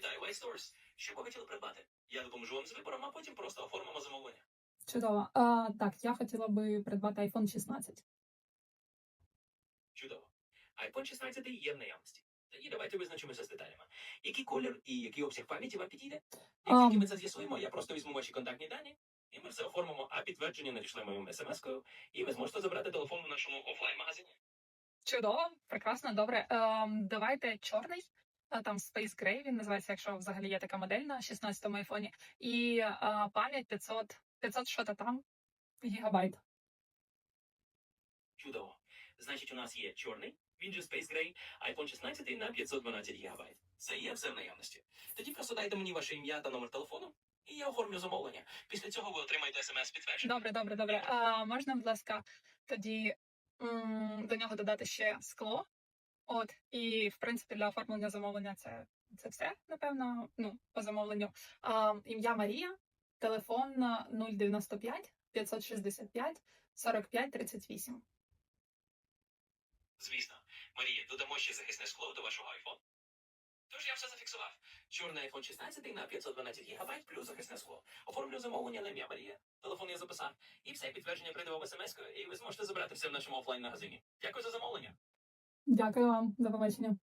Вітаю, iStores. Що ви хотіли придбати? Я допоможу вам з вибором, а потім просто оформимо замовлення. Чудово. А, так, я хотіла би придбати iPhone 16. Чудово. iPhone 16 є в наявності. Тоді давайте визначимося з деталями. Який колір і який обсяг пам'яті вам підійде? Як тільки ми це з'ясуємо, я просто візьму ваші контактні дані, і ми все оформимо, а підтвердження надішлемо їм смс-кою, і ви зможете забрати телефон у нашому офлайн-магазині. Чудово, прекрасно, добре. Ем, давайте чорний. Там Space Gray, він називається, якщо взагалі є така модель на 16-му айфоні. І а, пам'ять 500, 500 що то там гігабайт. Чудово. Значить, у нас є чорний, він же Space Gray, iPhone 16 на 512 ГБ. Це є все в наявності. Тоді просто дайте мені ваше ім'я та номер телефону, і я оформлю замовлення. Після цього ви отримаєте смс підтвердження. Добре, добре, добре. А, можна, будь ласка, тоді м, до нього додати ще скло. От, і в принципі для оформлення замовлення це, це все, напевно, ну, по замовленню. А, ім'я Марія, телефон 095 565 45 38. Звісно, Марія, додамо ще захисне скло до вашого iPhone. Тож я все зафіксував. Чорний iPhone 16 на 512 ГБ плюс захисне скло. Оформлю замовлення на ім'я Марія. Телефон я записав. І все підтвердження прийде вам смс-кою, і ви зможете забрати все в нашому офлайн-магазині. Дякую за замовлення. Дякую вам, до побачення.